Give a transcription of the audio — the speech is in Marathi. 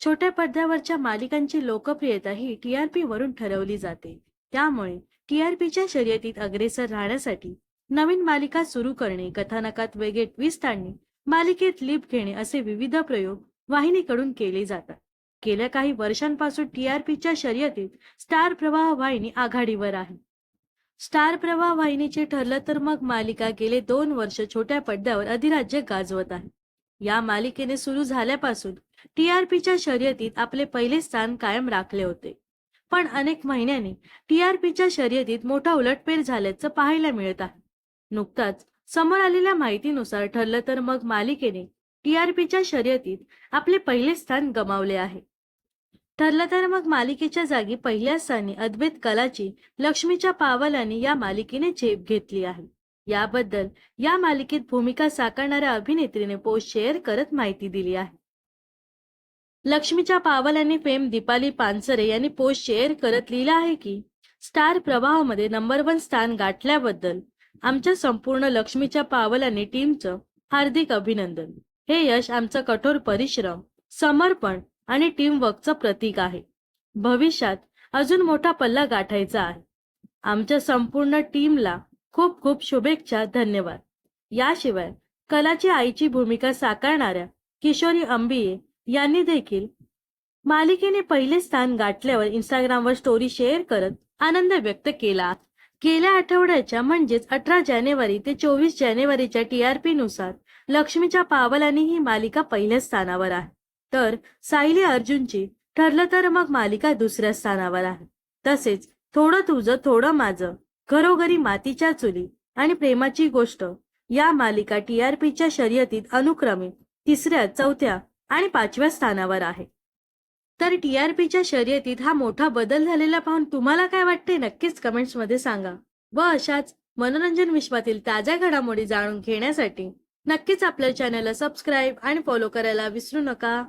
छोट्या पडद्यावरच्या मालिकांची लोकप्रियता ही टीआरपी वरून ठरवली जाते. त्यामुळे टीआरपीच्या शर्यतीत अग्रेसर राहण्यासाठी नवीन मालिका सुरू करणे कथानकात वेगळे ट्विस्ट आणणे मालिकेत लिप घेणे असे विविध प्रयोग वाहिनीकडून केले जातात. गेल्या काही वर्षांपासून टीआरपीच्या शर्यतीत स्टार प्रवाह वाहिनी आघाडीवर आहे. स्टार प्रवाह वाहिनीचे ठरलं तर मग मालिका गेले दोन वर्ष छोट्या पडद्यावर अधिराज्य गाजवत आहे. या मालिकेने सुरू झाल्यापासून टी आर पीच्या शर्यतीत आपले पहिले स्थान कायम राखले होते. पण अनेक महिन्यांनी टी आर पीच्या शर्यतीत मोठा उलटफेर झाल्याचं पाहायला मिळत आहे. नुकताच समोर आलेल्या माहितीनुसार ठरलं तर मग मालिकेने टीआरपीच्या शर्यतीत आपले पहिले स्थान गमावले आहे. ठरलं तर मग मालिकेच्या जागी पहिल्या स्थानी अद्वैत कलाची लक्ष्मीच्या पावलांनी या मालिकेने झेप घेतली आहे. याबद्दल या मालिकेत भूमिका साकारणाऱ्या अभिनेत्रीने पोस्ट शेअर करत माहिती दिली आहे. लक्ष्मीच्या पावल आणि फेम दीपाली पानसरे यांनी पोस्ट शेअर करत लिहिलं आहे की स्टार प्रवाहामध्ये नंबर वन स्थान गाठल्याबद्दल आमच्या संपूर्ण लक्ष्मीच्या पावल आणि टीमचं हार्दिक अभिनंदन. हे यश आमचं कठोर परिश्रम समर्पण आणि टीमवर्कचं प्रतीक आहे. भविष्यात अजून मोठा पल्ला गाठायचा आहे. आमच्या संपूर्ण टीमला खूप खूप शुभेच्छा धन्यवाद. याशिवाय कलाची आईची भूमिका साकारणाऱ्या किशोरी अंबिये यांनी देखील मालिकेने पहिले स्थान गाठल्यावर इंस्टाग्रामवर स्टोरी शेअर करत आनंद व्यक्त केला. गेल्या आठवड्याच्या म्हणजेच अठरा जानेवारी ते चोवीस जानेवारीच्या टी आर पी नुसार लक्ष्मीच्या पावलांनी ही मालिका पहिल्या स्थानावर आहे. तर सायली अर्जुनची ठरलं तर मग मालिका दुसऱ्या स्थानावर आहे. तसेच थोडं तुझं थोडं माझं घरोघरी मातीच्या चुली आणि प्रेमाची गोष्ट या मालिका टी आर पीच्या शर्यतीत अनुक्रमे तिसऱ्या चौथ्या आणि पाचव्या स्थानावर आहे. तर टी आर पीच्या शर्यतीत हा मोठा बदल झालेला पाहून तुम्हाला काय वाटते? नक्कीच कमेंट्समध्ये सांगा. व अशाच मनोरंजन विश्वातील ताज्या घडामोडी जाणून घेण्यासाठी नक्कीच आपल्या चॅनलला सबस्क्राईब आणि फॉलो करायला विसरू नका.